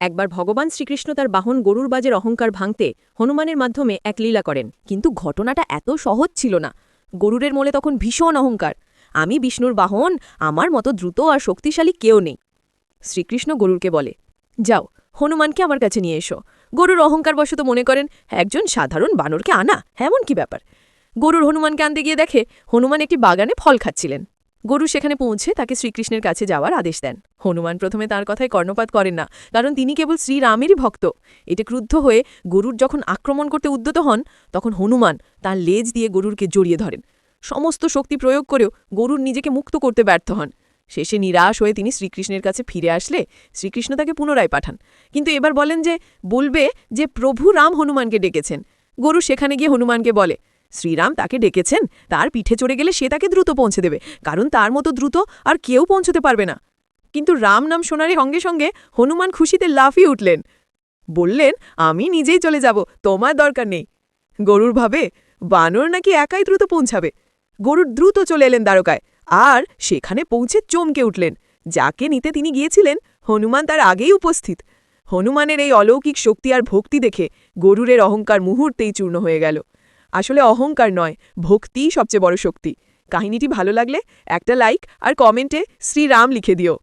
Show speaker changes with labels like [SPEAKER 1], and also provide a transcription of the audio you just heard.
[SPEAKER 1] একবার ভগবান শ্রীকৃষ্ণ তার বাহন গরুর বাজের অহংকার ভাঙতে হনুমানের মাধ্যমে এক লীলা করেন। কিন্তু ঘটনাটা এত সহজ ছিল না। গরুরের মোলে তখন ভীষণ অহংকার। আমি বিষ্ণুর বাহন, আমার মতো দ্রুত আর শক্তিশালী কেউ নেই। শ্রীকৃষ্ণ গরুরকে বলে, যাও, হনুমানকে আমার কাছে নিয়ে এসো। গরুর অহংকারবশত মনে করেন, একজন সাধারণ বানরকে আনা, এমন কি ব্যাপার? গরুর হনুমানকে আনতে গিয়ে দেখে হনুমান একটি বাগানে ফল খাচ্ছিলেন। গরু সেখানে পৌঁছে তাকে শ্রীকৃষ্ণের কাছে যাওয়ার আদেশ দেন। হনুমান প্রথমে তার কথায় কর্ণপাত করেন না, কারণ তিনি কেবল শ্রীরামেরই ভক্ত। এতে ক্রুদ্ধ হয়ে গরুর যখন আক্রমণ করতে উদ্যত হন, তখন হনুমান তার লেজ দিয়ে গরুরকে জড়িয়ে ধরেন। সমস্ত শক্তি প্রয়োগ করেও গরুর নিজেকে মুক্ত করতে ব্যর্থ হন। শেষে নিরাশ হয়ে তিনি শ্রীকৃষ্ণের কাছে ফিরে আসলে শ্রীকৃষ্ণ তাকে পুনরায় পাঠান। কিন্তু এবার বলেন যে, বলবে যে প্রভু রাম হনুমানকে ডেকেছেন। গরু সেখানে গিয়ে হনুমানকে বলে শ্রীরাম তাকে ডেকেছেন। তার পিঠে চড়ে গেলে সে তাকে দ্রুত পৌঁছে দেবে, কারণ তার মতো দ্রুত আর কেউ পৌঁছতে পারবে না। কিন্তু রাম নাম শোনারে সঙ্গে সঙ্গে হনুমান খুশিতে লাফিয়ে উঠলেন। বললেন, আমি নিজেই চলে যাব, তোমার দরকার নেই। গরুর ভাবে বানর নাকি একাই দ্রুত পৌঁছাবে। গরুর দ্রুত চলে এলেন দ্বারকায়। আর সেখানে পৌঁছে চমকে উঠলেন। যাকে নিতে তিনি গিয়েছিলেন, হনুমান তার আগেই উপস্থিত। হনুমানের এই অলৌকিক শক্তি আর ভক্তি দেখে গরুরের অহংকার মুহূর্তেই চূর্ণ হয়ে গেল। আসলে অহংকার নয়, ভক্তিই সবচেয়ে বড় শক্তি। কাহিনীটি ভালো লাগলে একটা লাইক আর কমেন্টে শ্রীরাম লিখে দিও।